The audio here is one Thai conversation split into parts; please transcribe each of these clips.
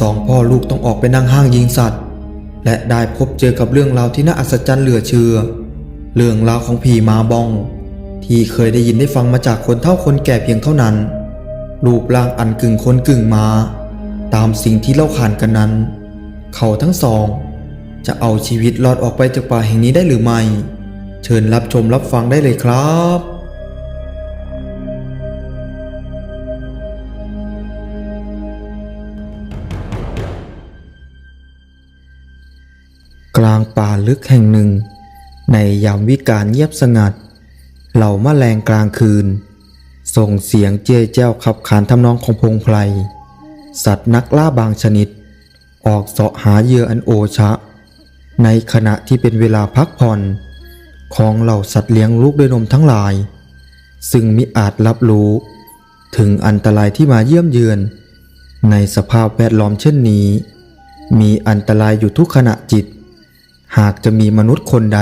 สองพ่อลูกต้องออกไปนั่งห้างยิงสัตว์ และได้พบเจอกับเรื่องราวที่น่าอัศจรรย์เหลือเชื่อ เรื่องราวของผีมาบอง ที่เคยได้ยินได้ฟังมาจากคนเท่าคนแก่เพียงเท่านั้น รูปร่างอันกึ่งคนกึ่งมา ตามสิ่งที่เล่าขานกันนั้น เขาทั้งสอง จะเอาชีวิตรอดออกไปจากป่าแห่งนี้ได้หรือไม่ เชิญรับชมรับฟังได้เลยครับ กลางป่าลึกแห่งหนึ่ง ในยามวิกาลเงียบสงัด เหล่าแมลงกลางคืน ส่งเสียงเจ้ยแจ้วขับขานทำนองของพงไพรสัตว์นักล่าบางชนิด ออกเสาะหาเหยื่ออันโอชะ ในขณะที่เป็นเวลาพักผ่อน ของเหล่าสัตว์เลี้ยงลูกด้วยนมทั้งหลาย ซึ่งมิอาจรับรู้ ถึงอันตรายที่มาเยี่ยมเยือน ในสภาพแวดล้อมเช่นนี้ มีอันตรายอยู่ทุกขณะจิต หากจะมีมนุษย์คนใด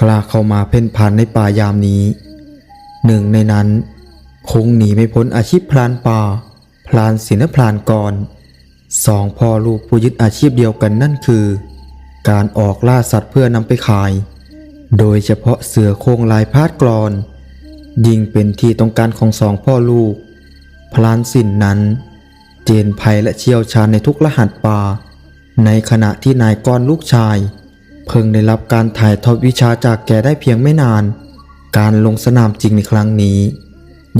กล้าเข้ามาเพ่นพ่านในป่ายามนี้ หนึ่งในนั้น คงหนีไม่พ้นอาชีพพรานป่า พรานศิลพรานกรสองพ่อลูกผู้ยึดอาชีพเดียวกันนั่นคือ การออกล่าสัตว์เพื่อนำไปขาย โดยเฉพาะเสือโครงลายพาดกรอน ยิ่งเป็นที่ต้องการของสองพ่อลูก พลานสินนั้น เจนภัยและเชี่ยวชาญในทุกรหัสป่า ในขณะที่นายก้อนลูกชาย เพิ่งได้รับการถ่ายทอดวิชาจากแกได้เพียงไม่นาน การลงสนามจริงในครั้งนี้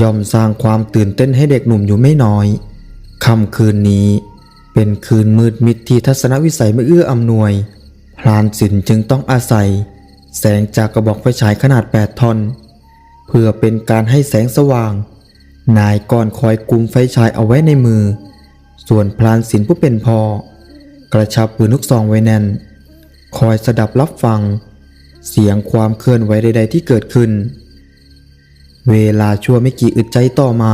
ย่อมสร้างความตื่นเต้นให้เด็กหนุ่มอยู่ไม่น้อยค่ำคืนนี้ เป็นคืนมืดมิดที่ทัศนวิสัยไม่เอื้ออำนวย พลานสินจึงต้องอาศัย แสงจากกระบอกไฟฉายขนาด 8ทอนเพื่อเป็นการให้แสงสว่าง นายก่อนคอยกุมไฟฉายเอาไว้ในมือ ส่วนพลานสินผู้เป็นพ่อกระชับปืนลูกซองไว้แน่น คอยสดับรับฟัง เสียงความเคลื่อนไหวใด ๆ ที่เกิดขึ้น เวลาชั่วไม่กี่อึดใจต่อมา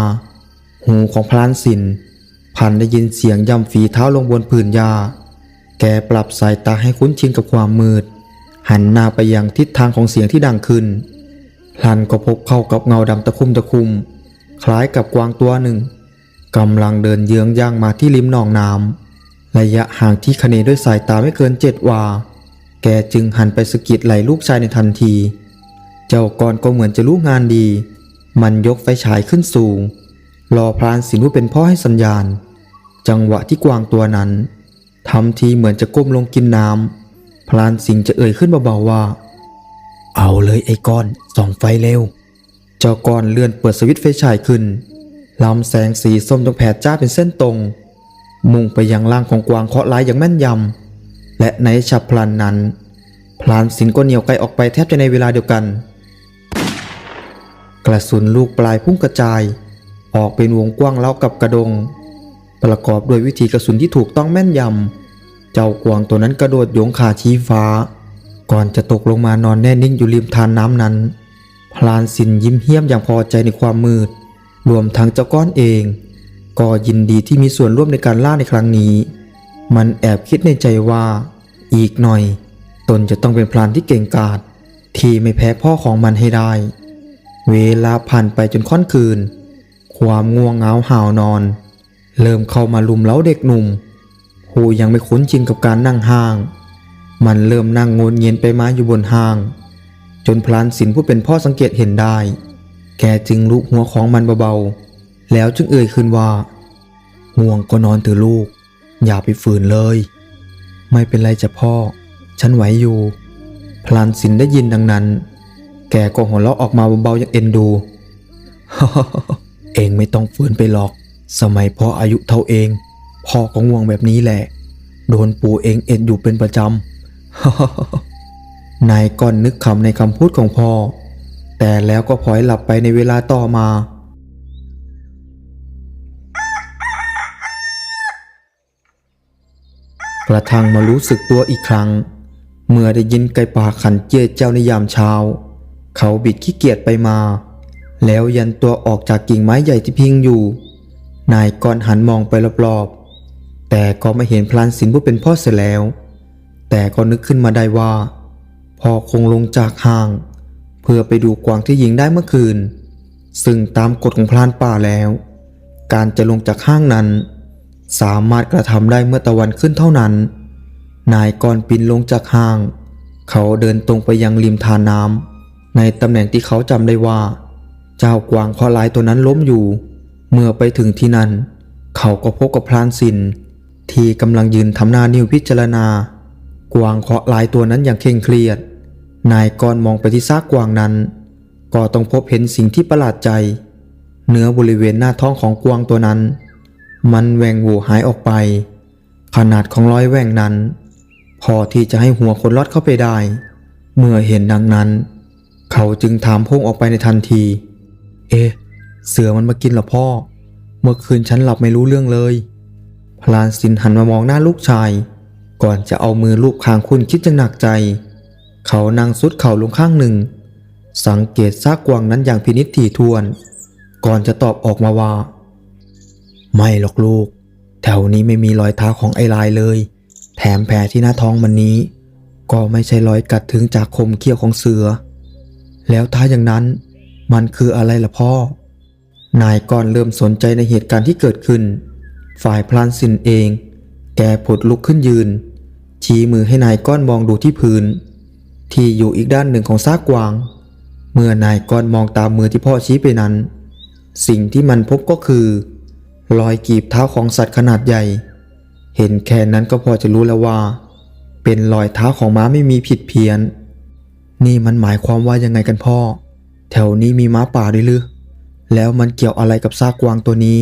หูของพลานสินพันได้ยินเสียงย่ำฝีเท้าลงบนผืนหญ้าแกปรับสายตาให้คุ้นชินกับความมืด หันหน้าไปยังทิศทางของเสียงที่ดังขึ้นพลันก็พบเข้ากับเงาดำตะคุ่มตะคุ่มคล้ายกับกวางตัวหนึ่งกำลังเดินเยื้องย่างมาที่ริมหนองน้ำระยะห่างที่คเนด้วยสายตาไม่เกินเจ็ดวา แกจึงหันไปสะกิดไหลลูกชายในทันที เจ้ากรก็เหมือนจะรู้งานดี มันยกไฟฉายขึ้นสูง รอพรานสินผู้เป็นพ่อให้สัญญาณ จังหวะที่กวางตัวนั้นทำทีเหมือนจะก้มลงกินน้ำพรานสิงห์จะเอ่ยขึ้นเบาๆว่า เอาเลยไอ้ก้อนส่องไฟเร็ว เจ้าก้อนเลื่อนเปิดสวิตช์ไฟฉายขึ้นลำแสงสีส้มจงแผดจ้าเป็นเส้นตรง มุ่งไปยังล่างของกวางเคาะร้ายอย่างแม่นยำ และในฉับพลันนั้น พลานสินก็เหนียวไกลออกไปแทบจะในเวลาเดียวกัน กระสุนลูกปลายพุ่งกระจาย ออกเป็นวงกว้างเล่ากับกระดง ประกอบด้วยวิธีกระสุนที่ถูกต้องแม่นยำ เจ้ากวางตัวนั้นกระโดดโยงขาชี้ฟ้า ก่อนจะตกลงมานอนแน่นิ่งอยู่ริมทานน้ำนั้น พลานสินยิ้มเฮี้ยมอย่างพอใจในความมืด รวมทั้งเจ้าก้อนเอง ก็ยินดีที่มีส่วนร่วมในการล่าในครั้งนี้ มันแอบคิดในใจว่า อีกหน่อย ตนจะต้องเป็นพลานที่เก่งกาจที่ไม่แพ้พ่อของมันให้ได้ เวลาผ่านไปจนค่อนคืน ความง่วงเหงาห่าวนอน เริ่มเข้ามาลุมเล้าเด็กหนุ่มผู้ยังไม่คุ้นชินกับการนั่งห้าง มันเริ่มนั่งงนเงียนไปมาอยู่บนห้าง จนพลานสินผู้เป็นพ่อสังเกตเห็นได้ แกจึงลุกหัวของมันเบาๆ แล้วจึงเอ่ยขึ้นว่า ห่วงก็นอนเถอะลูก อย่าไปฝืนเลย ไม่เป็นไรจ้ะพ่อ ฉันไหวอยู่ พลานสินได้ยินดังนั้น แกก็หัวเราะออกมาเบาๆอย่างเอ็นดู เองไม่ต้องฝืนไปหรอก สมัยพ่ออายุเท่าเอง พ่อก็ง่วงแบบนี้แหละ โดนปู่เองเอ็ดอยู่เป็นประจำ นายก่อนนึกคำในคำพูดของพ่อ แต่แล้วก็พลอยหลับไปในเวลาต่อมา กระทั่งมารู้สึกตัวอีกครั้ง เมื่อได้ยินไก่ป่าขันเจี๊ยเจ้าในยามเช้า เขาบิดขี้เกียจไปมา แล้วยันตัวออกจากกิ่งไม้ใหญ่ที่พิงอยู่ นายกรหันมองไปรอบๆ แต่ก็ไม่เห็นพลานสินผู้เป็นพ่อเสียแล้ว แต่ก็นึกขึ้นมาได้ว่า พ่อคงลงจากห้าง เพื่อไปดูกวางที่ยิงได้เมื่อคืน ซึ่งตามกฎของพลานป่าแล้ว การจะลงจากห้างนั้น สามารถกระทำได้เมื่อตะวันขึ้นเท่านั้น นายกรปินลงจากห้าง เขาเดินตรงไปยังริมทาน้ำในตำแหน่งที่เขาจำได้ว่า เจ้ากวางเคราะห์ร้ายตัวนั้นล้มอยู่ เมื่อไปถึงที่นั่น เขาก็พบกับพรานสิน ที่กำลังยืนทำหน้านิ้วพิจารณา กวางเคราะห์ร้ายตัวนั้นอย่างเคร่งเครียด นายกรมองไปที่ซากกวางนั้น ก็ต้องพบเห็นสิ่งที่ประหลาดใจ เนื้อบริเวณหน้าท้องของกวางตัวนั้น มันแหว่งหวหายออกไป ขนาดของร้อยแหว่งนั้น พอที่จะให้หัวคนลอดเข้าไปได้ เมื่อเห็นดังนั้น เขาจึงถามพงออกไปในทันที เอ๊ะ เสือมันมากินหรอพ่อ เมื่อคืนฉันหลับไม่รู้เรื่องเลยพลานสินหันมามองหน้าลูกชาย ก่อนจะเอามือลูบคางคุณคิดจะหนักใจ เขานั่งสุดเข่าลงข้างหนึ่ง สังเกตซากกวางนั้นอย่างพินิจถี่ถ้วน ก่อนจะตอบออกมาว่า ไม่หรอกลูก แถวนี้ไม่มีรอยเท้าของไอ้ลายเลย แถมแผลที่หน้าท้องมันนี้ ก็ไม่ใช่รอยกัดถึงจากคมเขี้ยวของเสือ แล้วถ้าอย่างนั้นมันคืออะไรล่ะพ่อ นายก่อนเริ่มสนใจในเหตุการณ์ที่เกิดขึ้น ฝ่ายพลานสินเอง แกผดลุกขึ้นยืน ชี้มือให้นายก้อนมองดูที่พื้น ที่อยู่อีกด้านหนึ่งของซากกวาง เมื่อนายก้อนมองตามมือที่พ่อชี้ไปนั้น สิ่งที่มันพบก็คือ รอยกีบเท้าของสัตว์ขนาดใหญ่ เห็นแค่นั้นก็พอจะรู้แล้วว่า เป็นรอยเท้าของม้าไม่มีผิดเพี้ยน นี่มันหมายความว่ายังไงกันพ่อ แถวนี้มีม้าป่าด้วยหรือแล้วมันเกี่ยวอะไรกับซากกวางตัวนี้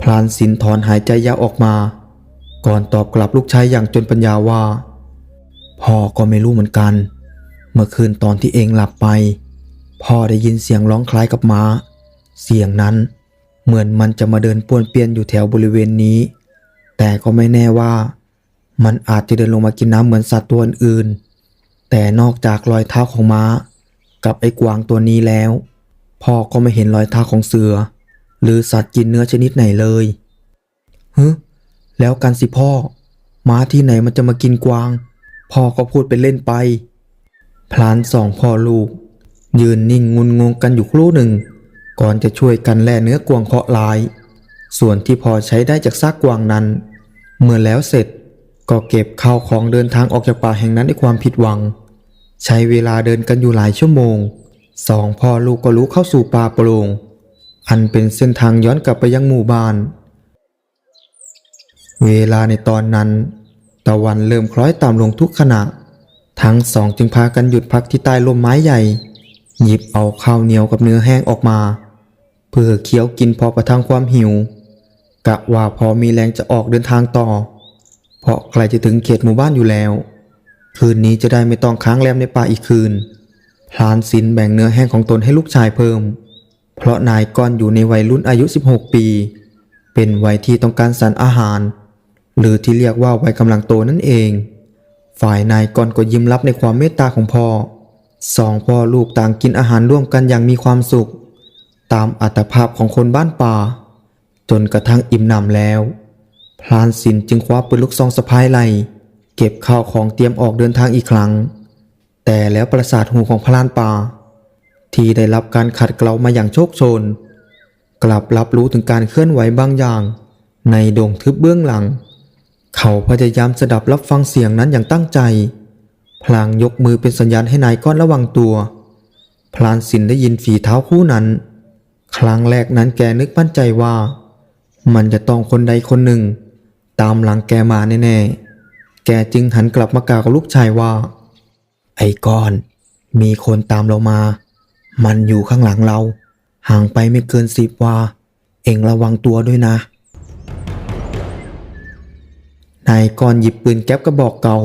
พลานสินถอนหายใจยาวออกมา ก่อนตอบกลับลูกชายอย่างจนปัญญาว่า พ่อก็ไม่รู้เหมือนกัน เมื่อคืนตอนที่เองหลับไป พ่อได้ยินเสียงร้องคล้ายกับม้า เสียงนั้น เหมือนมันจะมาเดินป้วนเปียนอยู่แถวบริเวณนี้ แต่ก็ไม่แน่ว่า มันอาจจะเดินลงมากินน้ำเหมือนสัตว์ตัวอื่น แต่นอกจากรอยเท้าของม้า กับไอ้กวางตัวนี้แล้ว พ่อก็ไม่เห็นรอยเท้าของเสือ หรือสัตว์กินเนื้อชนิดไหนเลยฮึแล้วกันสิพ่อ ม้าที่ไหนมันจะมากินกวาง พ่อก็พูดไปเล่นไป พลานสองพ่อลูก ยืนนิ่งงุนงงกันอยู่ครู่หนึ่ง ก่อนจะช่วยกันแล่เนื้อกวางเคาะลาย ส่วนที่พอใช้ได้จากซากกวางนั้น เมื่อแล้วเสร็จก็เก็บข้าวของเดินทางออกจากป่าแห่งนั้นด้วยความผิดหวัง ใช้เวลาเดินกันอยู่หลายชั่วโมงสองพ่อลูกก็รู้เข้าสู่ป่าโปร่งอันเป็นเส้นทางย้อนกลับไปยังหมู่บ้าน เวลาในตอนนั้น ตะวันเริ่มคล้อยต่ำลงทุกขณะ ทั้งสองจึงพากันหยุดพักที่ใต้ร่มไม้ใหญ่ หยิบเอาข้าวเหนียวกับเนื้อแห้งออกมา เพื่อเคี้ยวกินพอประทังความหิว กะว่าพอมีแรงจะออกเดินทางต่อ เพราะใกล้จะถึงเขตหมู่บ้านอยู่แล้ว คืนนี้จะได้ไม่ต้องค้างแรมในป่าอีกคืนพลานสินแบ่งเนื้อแห้งของตนให้ลูกชายเพิ่ม เพราะนายก้อนอยู่ในวัยรุ่นอายุ 16 ปี เป็นวัยที่ต้องการสารอาหาร หรือที่เรียกว่าวัยกำลังโตนั่นเอง ฝ่ายนายก้อนก็ยิ้มรับในความเมตตาของพ่อสองพ่อลูกต่างกินอาหารร่วมกันอย่างมีความสุข ตามอัตภาพของคนบ้านป่า จนกระทั่งอิ่มหนำแล้ว พลานสินจึงคว้าปืนลูกซองสะพายไหลเก็บข้าวของเตรียมออกเดินทางอีกครั้ง แต่แล้วประสาทหูของพลานป่า ที่ได้รับการขัดเกลามาอย่างโชคโชน กลับรับรู้ถึงการเคลื่อนไหวบางอย่าง ในดงทึบเบื้องหลัง เขาพยายามสดับรับฟังเสียงนั้นอย่างตั้งใจพลางยกมือเป็นสัญญาณให้นายก้อนระวังตัว พลานสินได้ยินฝีเท้าคู่นั้น ครั้งแรกนั้นแกนึกมั่นใจว่า มันจะต้องคนใดคนหนึ่ง ตามหลังแกมาแน่ๆ แกจึงหันกลับมากล่าวกับลูกชายว่า ไอ้ก้อน มีคนตามเรามา มันอยู่ข้างหลังเรา ห่างไปไม่เกินสิบวา เอ็งระวังตัวด้วยนะ นายก้อนหยิบปืนแก๊ปกระบอกเก่า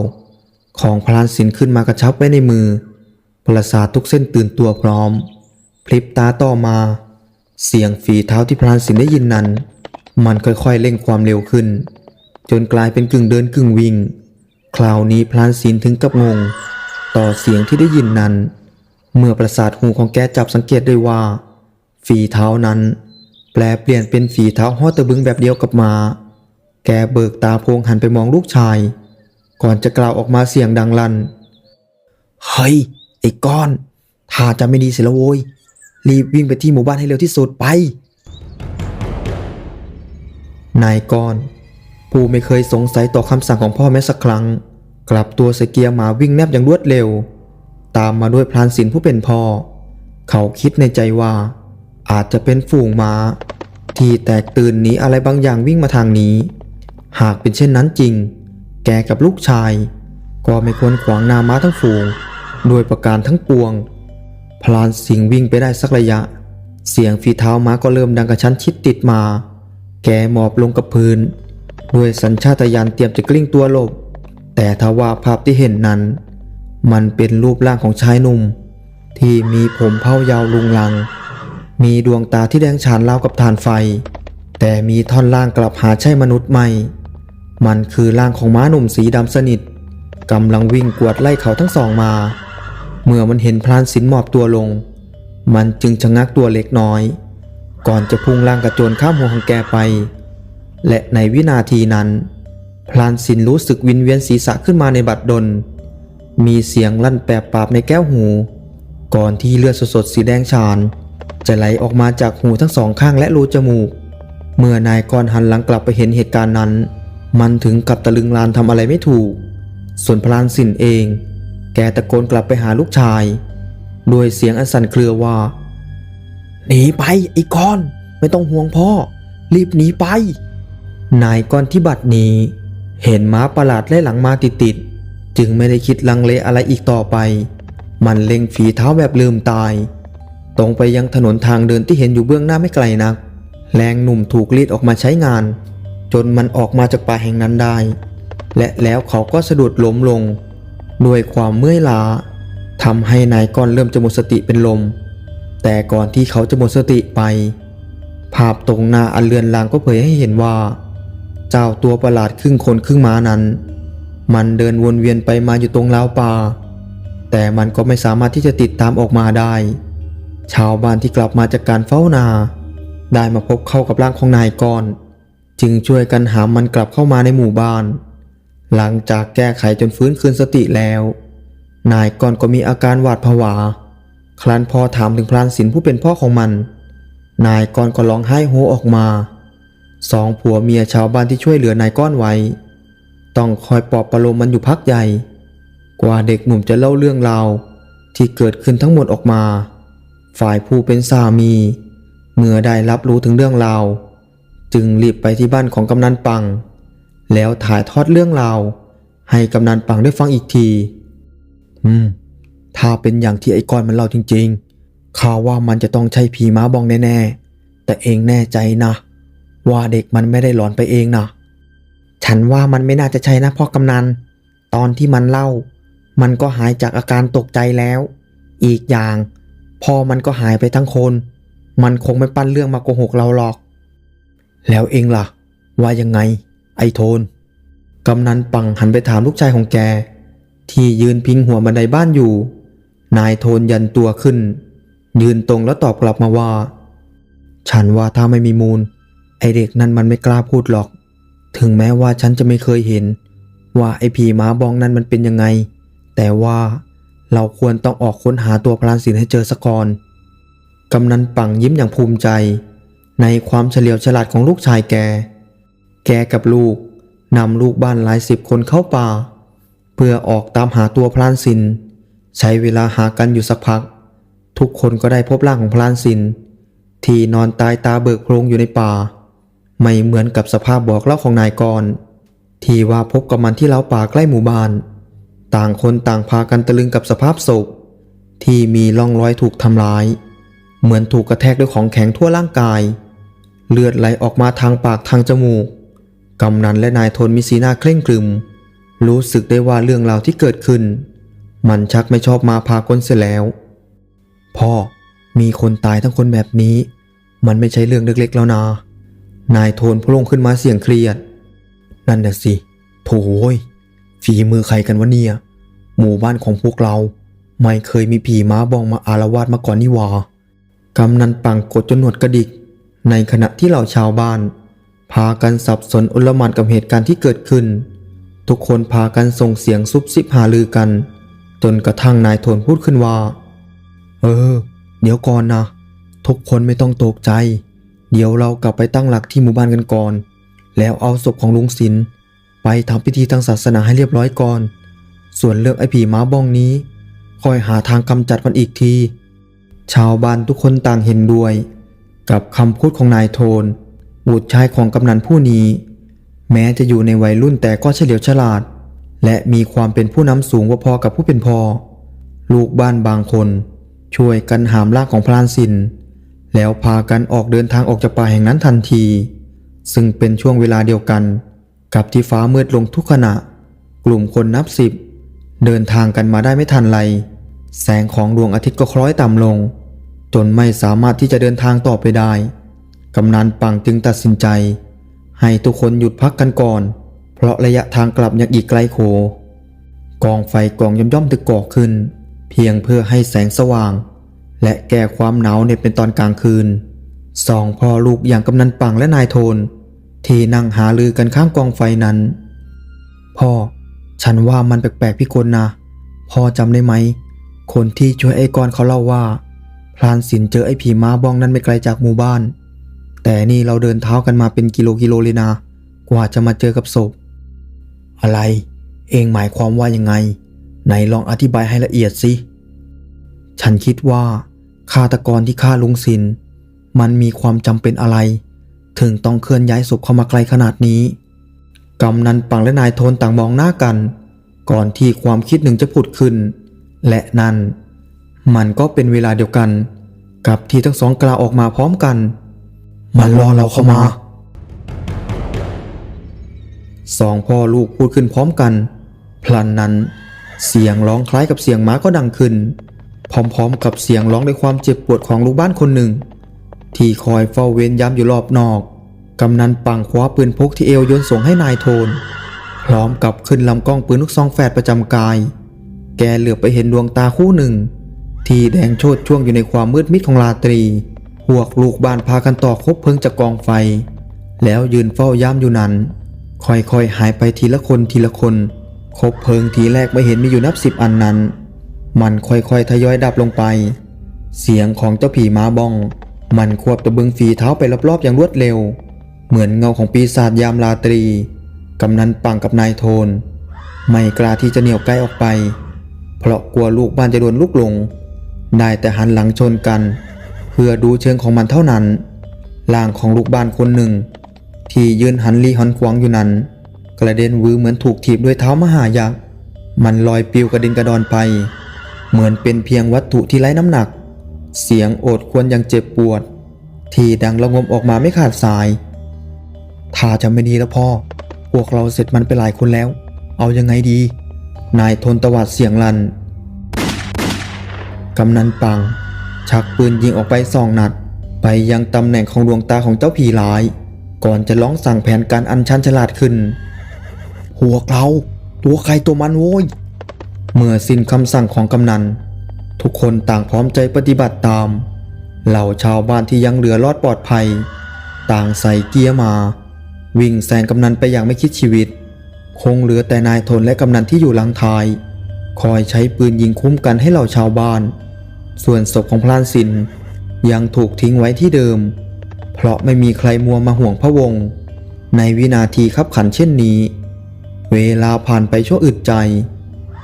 ของพลานสินขึ้นมากระชับไว้ในมือ ประสาททุกเส้นตื่นตัวพร้อม พลิบตาต่อมา เสียงฝีเท้าที่พลานสินได้ยินนั้น มันค่อยๆเร่งความเร็วขึ้น จนกลายเป็นกึ่งเดินกึ่งวิ่ง คราวนี้พลานสินถึงกับงง ต่อเสียงที่ได้ยินนั้น เมื่อประสาทหูของแกจับสังเกตได้ว่า ฝีเท้านั้น แปลเปลี่ยนเป็นฝีเท้าฮอตะบึงแบบเดียวกับมา แกเบิกตาโพงหันไปมองลูกชาย ก่อนจะกล่าวออกมาเสียงดังลั่นเฮ้ยไอ้ก้อนถ้าจะไม่ดีเสียแล้วโว้ย รีบวิ่งไปที่หมู่บ้านให้เร็วที่สุดไป นายก้อน ผู้ไม่เคยสงสัยต่อคำสั่งของพ่อแม้สักครั้ง กลับตัวสเกียร์หมาวิ่งแนบอย่างรวดเร็ว ตามมาด้วยพลานศิลป์ผู้เป็นพ่อ เขาคิดในใจว่า อาจจะเป็นฝูงม้าที่แตกตื่นหนีอะไรบางอย่างวิ่งมาทางนี้ หากเป็นเช่นนั้นจริง แกกับลูกชาย ก็ไม่ควรขวางนาม้าทั้งฝูง โดวยประการทั้งปวง พลานสิงวิ่งไปได้สักระยะ เสียงฝีเท้าม้าก็เริ่มดังกระชั้นชิดติดมา แกหมอบลงกับพื้น ด้วยสัญชาตญาณเตรียมจะกลิ้งตัวหลบ แต่ทว่าภาพที่เห็นนั้น มันเป็นรูปร่างของชายหนุ่ม ที่มีผมเผ้ายาวลุงลัง มีดวงตาที่แดงฉานราวกับฐานไฟ แต่มีท่อนล่างกลับหาใช่มนุษย์ไม่มันคือร่างของม้าหนุ่มสีดำสนิทกำลังวิ่งกวดไล่เขาทั้งสองมา เมื่อมันเห็นพลานสินหมอบตัวลง มันจึงชะงักตัวเล็กน้อย ก่อนจะพุ่งล่างกระโจนข้ามหัวของแกไป และในวินาทีนั้น พลานสินรู้สึกวินเวียนศีรษะขึ้นมาในบัดดล มีเสียงลั่นแปบปราบในแก้วหู ก่อนที่เลือดสดๆสีแดงฉาน จะไหลออกมาจากหูทั้งสองข้างและรูจมูก เมื่อนายกรหันหลังกลับไปเห็นเหตุการณ์นั้น มันถึงกับตะลึงลานทำอะไรไม่ถูก ส่วนพลานสินเอง แกตะโกนกลับไปหาลูกชายด้วยเสียงอันสั่นเครือว่า หนีไปไอ้ก้อน ไม่ต้องห่วงพ่อ รีบหนีไป นายก้อนที่บัดนี้ เห็นม้าประหลาดไล่หลังมาติดๆจึงไม่ได้คิดลังเลอะไรอีกต่อไป มันเล็งฝีเท้าแบบลืมตาย ตรงไปยังถนนทางเดินที่เห็นอยู่เบื้องหน้าไม่ไกลนัก แรงหนุ่มถูกรีดออกมาใช้งาน จนมันออกมาจากป่าแห่งนั้นได้ และแล้วเขาก็สะดุดล้มลง ด้วยความเมื่อยล้าทำให้นายก้อนเริ่มจะหมดสติเป็นลม แต่ก่อนที่เขาจะหมดสติไป ภาพตรงหน้าอันเลือนลางก็เผยให้เห็นว่า เจ้าตัวประหลาดครึ่งคนครึ่งม้านั้น มันเดินวนเวียนไปมาอยู่ตรงราวป่า แต่มันก็ไม่สามารถที่จะติดตามออกมาได้ ชาวบ้านที่กลับมาจากการเฝ้านา ได้มาพบเข้ากับร่างของนายก้อน จึงช่วยกันหามมันกลับเข้ามาในหมู่บ้าน หลังจากแก้ไขจนฟื้นคืนสติแล้ว นายก้อนก็มีอาการหวาดผวา ครั้นพอถามถึงพรานสินผู้เป็นพ่อของมัน นายก้อนก็ร้องไห้โฮออกมา สองผัวเมียชาวบ้านที่ช่วยเหลือนายก้อนไว้ ต้องคอยปลอบประโลมมันอยู่พักใหญ่ กว่าเด็กหนุ่มจะเล่าเรื่องราวที่เกิดขึ้นทั้งหมดออกมา ฝ่ายผู้เป็นสามี เมื่อได้รับรู้ถึงเรื่องราว จึงรีบไปที่บ้านของกำนันปัง แล้วถ่ายทอดเรื่องราว ให้กำนันปังได้ฟังอีกที อืม ถ้าเป็นอย่างที่ไอ้ก้อนมันเล่าจริง ๆข้าว่ามันจะต้องใช่ผีม้าบองแน่ๆ แต่เองแน่ใจนะ ว่าเด็กมันไม่ได้หลอนไปเองนะฉันว่ามันไม่น่าจะใช่นะพ่อกำนัน ตอนที่มันเล่า มันก็หายจากอาการตกใจแล้ว อีกอย่างพ่อมันก็หายไปทั้งคน มันคงไม่ปั้นเรื่องมาโกหกเราหรอก แล้วเองล่ะ ว่ายังไง ไอโทน กำนันปังหันไปถามลูกชายของแก ที่ยืนพิงหัวบันไดบ้านอยู่ นายโทนยันตัวขึ้น ยืนตรงแล้วตอบกลับมาว่า ฉันว่าถ้าไม่มีมูล ไอเด็กนั่นมันไม่กล้าพูดหรอก ถึงแม้ว่าฉันจะไม่เคยเห็น ว่าไอผีม้าบองนั้นมันเป็นยังไง แต่ว่าเราควรต้องออกค้นหาตัวพลานศิลให้เจอสะก่อน กำนันปังยิ้มอย่างภูมิใจ ในความเฉลียวฉลาดของลูกชายแก แกกับลูกนำลูกบ้านหลายสิบคนเข้าป่า เพื่อออกตามหาตัวพลานศิลใช้เวลาหากันอยู่สักพัก ทุกคนก็ได้พบร่างของพลานศิลที่นอนตายตาเบิกโพรงอยู่ในป่า ไม่เหมือนกับสภาพบอกเล่าของนายกรที่ว่าพบกับมันที่เล้าป่าใกล้หมู่บ้าน ต่างคนต่างพากันตะลึงกับสภาพศพ ที่มีร่องรอยถูกทำร้าย เหมือนถูกกระแทกด้วยของแข็งทั่วร่างกาย เลือดไหลออกมาทางปากทางจมูก กำนันและนายทนมีสีหน้าเคร่งครึม รู้สึกได้ว่าเรื่องราวที่เกิดขึ้น มันชักไม่ชอบมาพากลเสียแล้ว พ่อมีคนตายทั้งคนแบบนี้ มันไม่ใช่เรื่องเล็กๆแล้วนะนายโทนพลงขึ้นมาเสียงเครียด นั่นน่ะสิโถ่เว้ยฝีมือใครกันวะเนี่ย หมู่บ้านของพวกเรา ไม่เคยมีผีม้าบองมาอารวาสมาก่อนนี่หว่ากำนันปังกดจนหนวดกระดิก ในขณะที่เหล่าชาวบ้าน พากันสับสนอุลมานกับเหตุการณ์ที่เกิดขึ้น ทุกคนพากันส่งเสียงซุบซิบหาลือกัน จนกระทั่งนายโทนพูดขึ้นว่า เออ เดี๋ยวก่อนนะ ทุกคนไม่ต้องตกใจ เดี๋ยวเรากลับไปตั้งหลักที่หมู่บ้านกันก่อน แล้วเอาศพของลุงศิลป์ไปทำพิธีทางศาสนาให้เรียบร้อยก่อน ส่วนเรื่องไอ้ผีม้าบ้องนี้ คอยหาทางกำจัดมันอีกที ชาวบ้านทุกคนต่างเห็นด้วย กับคำพูดของนายโทน บุตรชายของกำนันผู้นี้ แม้จะอยู่ในวัยรุ่นแต่ก็เฉลียวฉลาด และมีความเป็นผู้นำสูงว่าพอกับผู้เป็นพ่อลูกบ้านบางคน ช่วยกันหามร่างของพรานสิน แล้วพากันออกเดินทางออกจากป่าแห่งนั้นทันที ซึ่งเป็นช่วงเวลาเดียวกัน กับที่ฟ้ามืดลงทุกขณะ กลุ่มคนนับสิบเดินทางกันมาได้ไม่ทันไร แสงของดวงอาทิตย์ก็คล้อยต่ำลง จนไม่สามารถที่จะเดินทางต่อไปได้ กำนันปังจึงตัดสินใจ ให้ทุกคนหยุดพักกันก่อน เพราะระยะทางกลับยังอีกไกลโข กองไฟกองย่อมย่อมๆตึกก่อขึ้น เพียงเพื่อให้แสงสว่าง และแก้ความหนาวในเป็นตอนกลางคืนสองพ่อลูกอย่างกำนันปังและนายโทน ที่นั่งหาลือกันข้างกองไฟนั้น พ่อ ฉันว่ามันแปลกๆพี่กลนะพ่อจำได้ไหม คนที่ช่วยไอ้กรเขาเล่าว่าพรานสินเจอไอ้ผีม้าบ้องนั้นไม่ไกลจากหมู่บ้าน แต่นี่เราเดินเท้ากันมาเป็นกิโลกิโลเลยนะ กว่าจะมาเจอกับศพ อะไร เองหมายความว่ายังไง ไหนลองอธิบายให้ละเอียดสิ ฉันคิดว่าฆาตกรที่ฆ่าลุงสิน มันมีความจำเป็นอะไร ถึงต้องเคลื่อนย้ายศพเข้ามาไกลขนาดนี้ กำนันปังและนายโทนต่างมองหน้ากัน ก่อนที่ความคิดหนึ่งจะผุดขึ้น และนั่น มันก็เป็นเวลาเดียวกัน กับที่ทั้งสองกล่าวออกมาพร้อมกัน มันรอเราเข้ามา สองพ่อลูกพูดขึ้นพร้อมกัน พลันนั้นเสียงร้องคล้ายกับเสียงม้าก็ดังขึ้น พร้อมๆ กับเสียงร้องด้วยความเจ็บปวดของลูกบ้านคนหนึ่ง ที่คอยเฝ้าเวรย้ำอยู่รอบนอก กำนันปังคว้าปืนพกที่เอวโยนส่งให้นายโทน พร้อมกับขึ้นลำกล้องปืนลูกซองแฝดประจำกาย แกเหลือบไปเห็นดวงตาคู่หนึ่ง ที่แดงโชดช่วงอยู่ในความมืดมิดของราตรี พวกลูกบ้านพากันต่อคบเพลิงจากกองไฟ แล้วยืนเฝ้าย่ำอยู่นั้น ค่อยๆหายไปทีละคนทีละคนคบเพลิงทีแรกไม่เห็นมีอยู่นับสิบอันนั้น มันค่อยๆทยอยดับลงไป เสียงของเจ้าผีม้าบ้อง มันควบตะบึงฝีเท้าไปรอบๆอย่างรวดเร็ว เหมือนเงาของปีศาจยามราตรี กำนันปังกับนายโทน ไม่กล้าที่จะเหนี่ยวใกล้ออกไป เพราะกลัวลูกบ้านจะโดนลูกหลง ได้แต่หันหลังชนกัน เพื่อดูเชิงของมันเท่านั้นร่างของลูกบ้านคนหนึ่ง ที่ยืนหันลีหันขวางอยู่นั้น กระเด็นวือเหมือนถูกถีบด้วยเท้ามหายักษ์มันลอยปลิวกระเด็นกระดอนไป เหมือนเป็นเพียงวัตถุที่ไร้น้ำหนัก เสียงโอดควญอย่างเจ็บปวด ที่ดังระงมออกมาไม่ขาดสายถ้าจะไม่ดีแล้วพ่อ พวกเราเสร็จมันไปหลายคนแล้ว เอายังไงดี นายทนตวาดเสียงลัน กำนันปัง ชักปืนยิงออกไปสองนัด ไปยังตำแหน่งของดวงตาของเจ้าผีร้าย ก่อนจะร้องสั่งแผนการอันชันฉลาดขึ้นพวเราตัวใครตัวมันโว้ย เมื่อสิ้นคำสั่งของกำนัน ทุกคนต่างพร้อมใจปฏิบัติตาม เหล่าชาวบ้านที่ยังเหลือรอดปลอดภัย ต่างใส่เกียร์มา วิ่งแซงกำนันไปอย่างไม่คิดชีวิต คงเหลือแต่นายทนและกำนันที่อยู่หลังท้าย คอยใช้ปืนยิงคุ้มกันให้เหล่าชาวบ้าน ส่วนศพของพลานสินยังถูกทิ้งไว้ที่เดิม เพราะไม่มีใครมัวมาห่วงพระวงศ์ในวินาทีขับขันเช่นนี้ เวลาผ่านไปชั่วอึดใจ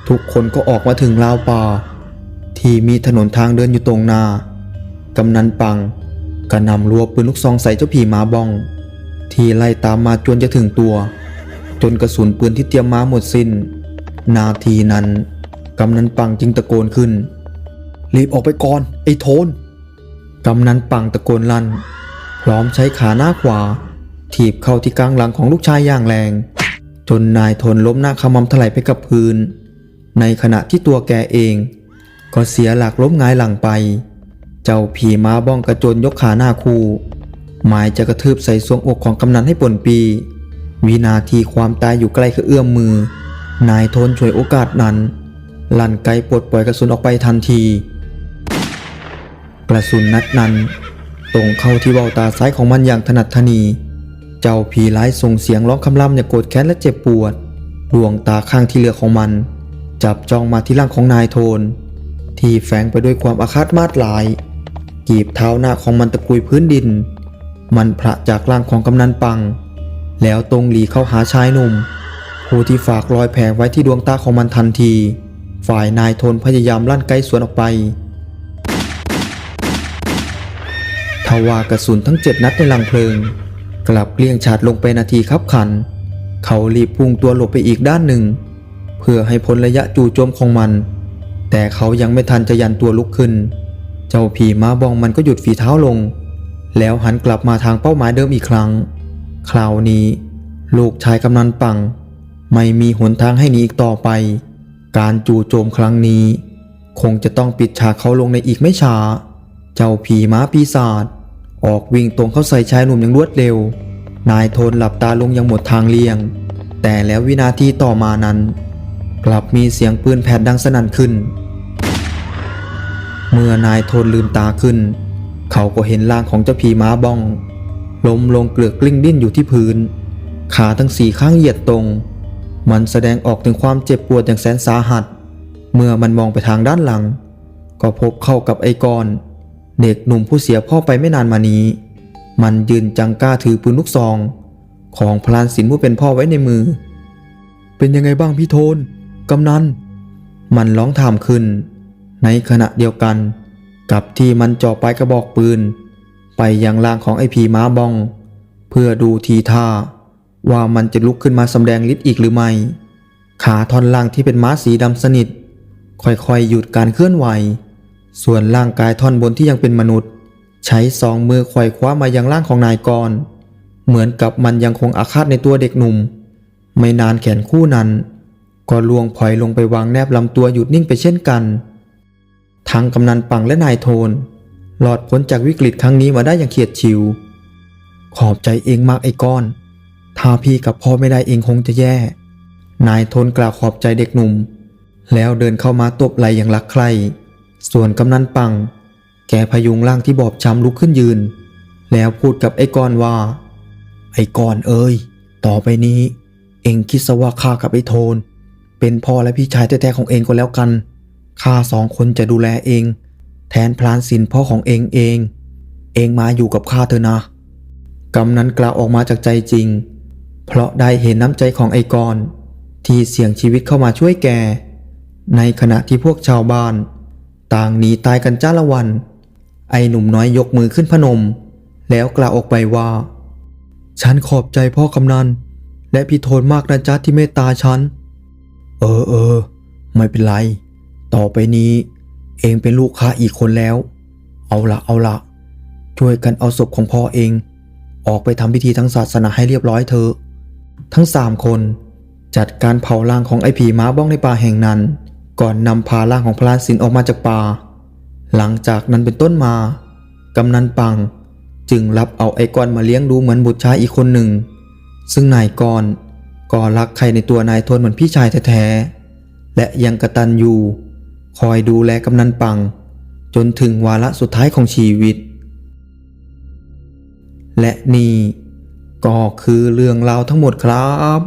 ทุกคนก็ออกมาถึงราวป่า ที่มีถนนทางเดินอยู่ตรงหน้ากำนันปังกระหนำรัวปืนลูกซองใส่เจ้าผีหมาบอง ที่ไล่ตามมาจนจะถึงตัว จนกระสุนปืนที่เตรียมมาหมดสิน้น นาทีนั้น กำนันปังจึงตะโกนขึ้น รีบออกไปก่อน ไอ้โทนกำนันปังตะโกนลั่นพร้อมใช้ขาหน้าขวา ถีบเข้าที่กลางหลังของลูกชายอย่างแรง จนนายทนล้มหน้าขมำถลายไปกับพื้น ในขณะที่ตัวแกเอง ก็เสียหลักล้มงายหลังไป เจ้าผีม้าบ้องกระโจนยกขาหน้าคู่ หมายจะกระทืบใส่ทรวงอกของกำนันให้ป่นปี วินาทีความตายอยู่ใกล้คือเอื้อมมือ นายทนช่วยโอกาสนั้น ลั่นไกปลดปล่อยกระสุนออกไปทันที กระสุนนัดนั้น ตรงเข้าที่เบ้าตาซ้ายของมันอย่างถนัดทนี เจ้าผีร้ายส่งเสียงร้องคำรามอย่างโกรธแค้นและเจ็บปวด ดวงตาข้างที่เหลือของมัน จับจ้องมาที่ร่างของนายโทน ที่แฝงไปด้วยความอาฆาตมาดหลายกีบเท้าหน้าของมันตะกุยพื้นดิน มันพระจากร่างของกำนันปัง แล้วตรงหลีเข้าหาชายหนุ่ม ผู้ที่ฝากรอยแผลไว้ที่ดวงตาของมันทันที ฝ่ายนายโทนพยายามลั่นไกสวนออกไป ทว่ากระสุนทั้งเจ็ดนัดในลังเพลิง กลับเกลี้ยงฉาดลงไปนาทีคับขัน เขารีบพุ่งตัวหลบไปอีกด้านหนึ่ง เพื่อให้พ้นระยะจู่โจมของมัน แต่เขายังไม่ทันจะยันตัวลุกขึ้น เจ้าผีม้าบองมันก็หยุดฝีเท้าลง แล้วหันกลับมาทางเป้าหมายเดิมอีกครั้ง คราวนี้ ลูกชายกำนันปัง ไม่มีหนทางให้หนีอีกต่อไป การจู่โจมครั้งนี้ คงจะต้องปิดฉากเขาลงในอีกไม่ช้า เจ้าผีม้าปีศาจ ออกวิ่งตรงเข้าใส่ชายหนุ่มอย่างรวดเร็ว นายโทนหลับตาลงอย่างหมดทางเลี่ยง แต่แล้ววินาทีต่อมานั้น กลับมีเสียงปืนแผดดังสนั่นขึ้น เมื่อนายโทนลืมตาขึ้น เขาก็เห็นร่างของเจ้าผีม้าบ้อง ล้มลงเกลือกกลิ้งดิ้นอยู่ที่พื้น ขาทั้งสี่ข้างเหยียดตรง มันแสดงออกถึงความเจ็บปวดอย่างแสนสาหัส เมื่อมันมองไปทางด้านหลัง ก็พบเข้ากับไอ้กอน เด็กหนุ่มผู้เสียพ่อไปไม่นานมานี้ มันยืนจังกล้าถือปืนลูกซอง ของพลานสินผู้เป็นพ่อไว้ในมือ เป็นยังไงบ้างพี่โทน กำนัน มันร้องถามขึ้น ในขณะเดียวกัน กับที่มันจ่อปลายกระบอกปืน ไปยังล่างของไอ้ผีม้าบอง เพื่อดูทีท่า ว่ามันจะลุกขึ้นมาสำแดงฤทธิ์อีกหรือไม่ ขาท่อนล่างที่เป็นม้าสีดำสนิท ค่อยๆหยุดการเคลื่อนไหว ส่วนร่างกายท่อนบนที่ยังเป็นมนุษย์ ใช้สองมือไขว่คว้ามายังร่างของนายกร เหมือนกับมันยังคงอาฆาตในตัวเด็กหนุ่ม ไม่นานแขนคู่นั้น ก็ล่วงพลอยลงไปวางแนบลำตัวหยุดนิ่งไปเช่นกัน ทั้งกำนันปังและนายโทน หลอดพ้นจากวิกฤตครั้งนี้มาได้อย่างเฉียดฉิว ขอบใจเองมากไอ้ก้อน ถ้าพี่กับพ่อไม่ได้เองคงจะแย่ นายโทนกล่าวขอบใจเด็กหนุ่ม แล้วเดินเข้ามาตบไหลอย่างรักใคร่ ส่วนกำนันปัง แกพยุงร่างที่บอบช้ำลุกขึ้นยืน แล้วพูดกับไอ้กอนว่า ไอ้กอนเอ้ย ต่อไปนี้ เองคิดซะว่าข้ากับไอ้โทน เป็นพ่อและพี่ชายแท้ๆของเองก็แล้วกัน ข้าสองคนจะดูแลเอง แทนพลานสินพ่อของเองเอง เองมาอยู่กับข้าเถอะนะกำนั้นกล่าวออกมาจากใจจริง เพราะได้เห็นน้ำใจของไอ้กอนที่เสี่ยงชีวิตเข้ามาช่วยแก ในขณะที่พวกชาวบ้าน ต่างหนีตายกันจ้าละวัน ไอ้หนุ่มน้อยยกมือขึ้นพนม แล้วกล่าวออกไปว่า ฉันขอบใจพ่อกำนัน และพี่โทนมากนะจ๊ะที่เมตตาฉัน เออเออ ไม่เป็นไร ต่อไปนี้ เองเป็นลูกค้าอีกคนแล้ว เอาละเอาละช่วยกันเอาศพของพ่อเอง ออกไปทำพิธีทางศาสนาให้เรียบร้อยเถอะ ทั้งสามคนจัดการเผาร่างของไอ้ผีม้าบ้องในป่าแห่งนั้น ก่อนนำพาร่างของพลานสินออกมาจากป่า หลังจากนั้นเป็นต้นมา กำนันปังจึงรับเอาไอ้กอนมาเลี้ยงดูเหมือนบุตรชายอีกคนหนึ่ง ซึ่งนายกอนก็รักใครในตัวนายทนเหมือนพี่ชายแท้ๆ และยังกระตันอยู่คอยดูแลกำนันปัง จนถึงวาระสุดท้ายของชีวิต และนี่ก็คือเรื่องราวทั้งหมดครับ